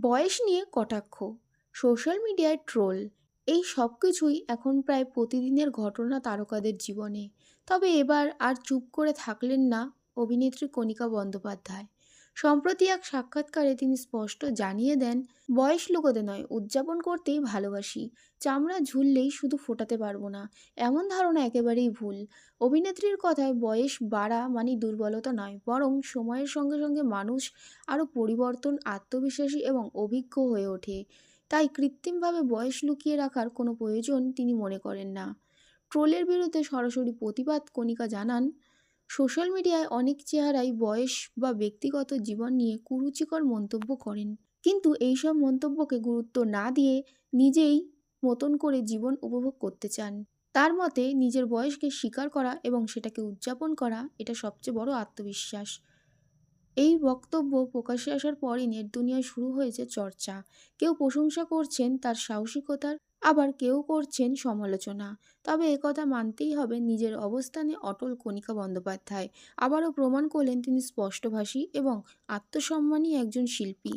বয়স নিয়ে কটাক্ষ সোশ্যাল মিডিয়ায় ট্রোল এই সব কিছুই এখন প্রায় প্রতিদিনের ঘটনা তারকাদের জীবনে। তবে এবার আর চুপ করে থাকলেন না অভিনেত্রী কণিকা বন্দ্যোপাধ্যায়। সম্প্রতি এক সাক্ষাৎকারে তিনি স্পষ্ট জানিয়ে দেন, বয়স লুকোতে নয়, উদযাপন করতেই ভালোবাসি। চামড়া ঝুললেই শুধু ফোটাতে পারব না, এমন ধারণা একেবারেই ভুল। অভিনেত্রীর কথায় বয়স বাড়া মানে দুর্বলতা নয়, বরং সময়ের সঙ্গে সঙ্গে মানুষ আরও পরিবর্তন, আত্মবিশ্বাসী এবং অভিজ্ঞ হয়ে ওঠে। তাই কৃত্রিমভাবে বয়স লুকিয়ে রাখার কোনো প্রয়োজন তিনি মনে করেন না। ট্রোলের বিরুদ্ধে সরাসরি প্রতিবাদ কণিকা জানান সোশ্যাল মিডিয়ায় অনেক চেহারাই বয়স বা ব্যক্তিগত জীবন নিয়ে কুরুচিকর মন্তব্য করেন। কিন্তু এইসব মন্তব্যকে গুরুত্ব না দিয়ে নিজেই মতন করে জীবন উপভোগ করতে চান। তার মতে, নিজের বয়সকে স্বীকার করা এবং সেটাকে উদযাপন করা, এটা সবচেয়ে বড় আত্মবিশ্বাস। এই বক্তব্য প্রকাশে আসার পরই নেট দুনিয়ায় শুরু হয়েছে চর্চা। কেউ প্রশংসা করছেন তার সাহসিকতার আবার কেউ করছেন সমালোচনা। তবে একথা মানতেই হবে, নিজের অবস্থানে অটল কণিকা বন্দ্যোপাধ্যায়। আবারও প্রমাণ করলেন তিনি স্পষ্টভাষী এবং আত্মসম্মানী একজন শিল্পী।